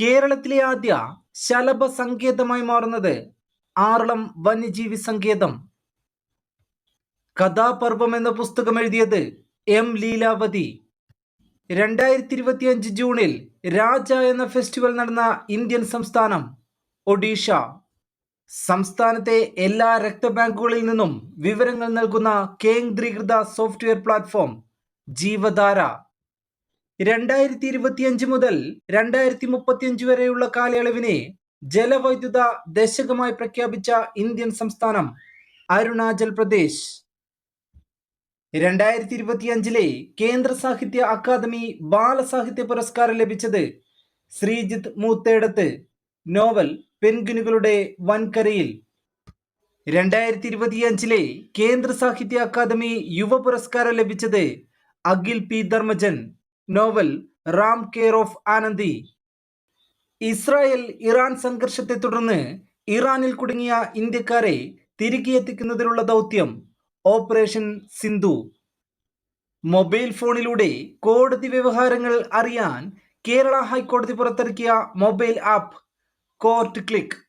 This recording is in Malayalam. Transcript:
കേരളത്തിലെ ആദ്യ ശലഭ സങ്കേതമായി മാറുന്നത് ആറളം വന്യജീവി സങ്കേതം. കഥാപർവം എന്ന പുസ്തകം എഴുതിയത് എം ലീലാവതി. രണ്ടായിരത്തി ഇരുപത്തിയഞ്ച് ജൂണിൽ രാജ എന്ന ഫെസ്റ്റിവൽ നടന്ന ഇന്ത്യൻ സംസ്ഥാനം ഒഡീഷ. സംസ്ഥാനത്തെ എല്ലാ രക്തബാങ്കുകളിൽ നിന്നും വിവരങ്ങൾ നൽകുന്ന കേന്ദ്രീകൃത സോഫ്റ്റ്വെയർ പ്ലാറ്റ്ഫോം ജീവധാര. രണ്ടായിരത്തി ഇരുപത്തിയഞ്ച് മുതൽ രണ്ടായിരത്തി മുപ്പത്തിയഞ്ച് വരെയുള്ള കാലയളവിനെ ജലവൈദ്യുത ദശകമായി പ്രഖ്യാപിച്ച ഇന്ത്യൻ സംസ്ഥാനം അരുണാചൽ പ്രദേശ്. രണ്ടായിരത്തി ഇരുപത്തിയഞ്ചിലെ കേന്ദ്ര സാഹിത്യ അക്കാദമി ബാലസാഹിത്യ പുരസ്കാരം ലഭിച്ചത് ശ്രീജിത്ത് മൂത്തേടത്ത് നോവൽ പെൻഗുനുകളുടെ വൻകരയിൽ. രണ്ടായിരത്തി ഇരുപത്തിയഞ്ചിലെ കേന്ദ്ര സാഹിത്യ അക്കാദമി യുവ പുരസ്കാരം ലഭിച്ചത് Akhil P. Dharmajan. Novel Ram care of Anandi. Israel Iran സംഘർഷത്തെ തുടർന്ന് ഇറാനിൽ കുടുങ്ങിയ ഇന്ത്യക്കാരെ തിരികെ എത്തിക്കുന്നതിനുള്ള ദൗത്യം ഓപ്പറേഷൻ സിന്ധു. മൊബൈൽ ഫോണിലൂടെ കോടതി വ്യവഹാരങ്ങൾ അറിയാൻ കേരള ഹൈക്കോടതി പുറത്തിറക്കിയ മൊബൈൽ ആപ്പ്. Court click.